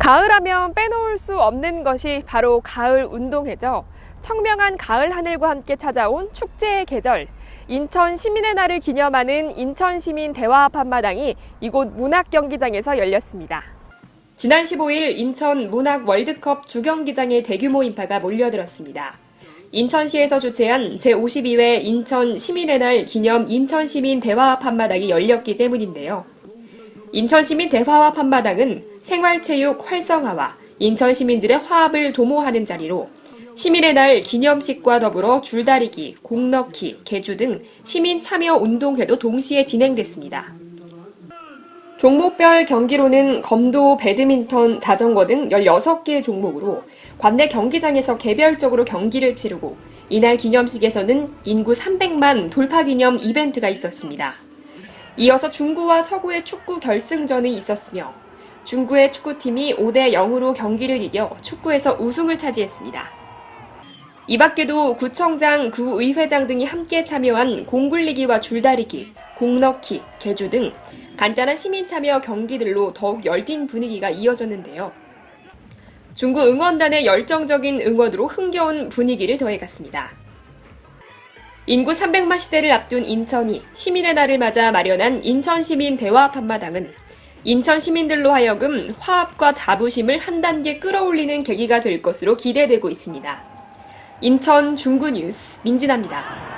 가을하면 빼놓을 수 없는 것이 바로 가을 운동회죠. 청명한 가을 하늘과 함께 찾아온 축제의 계절. 인천 시민의 날을 기념하는 인천 시민 대화합 한마당이 이곳 문학 경기장에서 열렸습니다. 지난 15일 인천 문학 월드컵 주경기장에 대규모 인파가 몰려들었습니다. 인천시에서 주최한 제52회 인천 시민의 날 기념 인천 시민 대화합 한마당이 열렸기 때문인데요. 인천 시민 대화합 한마당은 생활체육 활성화와 인천 시민들의 화합을 도모하는 자리로 시민의 날 기념식과 더불어 줄다리기, 공넣기, 개주 등 시민 참여 운동회도 동시에 진행됐습니다. 종목별 경기로는 검도, 배드민턴, 자전거 등 16개 종목으로 관내 경기장에서 개별적으로 경기를 치르고 이날 기념식에서는 인구 300만 돌파 기념 이벤트가 있었습니다. 이어서 중구와 서구의 축구 결승전이 있었으며 중구의 축구팀이 5대 0으로 경기를 이겨 축구에서 우승을 차지했습니다. 이 밖에도 구청장, 구의회장 등이 함께 참여한 공굴리기와 줄다리기, 공넣기, 개주 등 간단한 시민 참여 경기들로 더욱 열띤 분위기가 이어졌는데요. 중구 응원단의 열정적인 응원으로 흥겨운 분위기를 더해갔습니다. 인구 300만 시대를 앞둔 인천이 시민의 날을 맞아 마련한 인천시민 대화합 한마당은 인천 시민들로 하여금 화합과 자부심을 한 단계 끌어올리는 계기가 될 것으로 기대되고 있습니다. 인천 중구 뉴스 민진아입니다.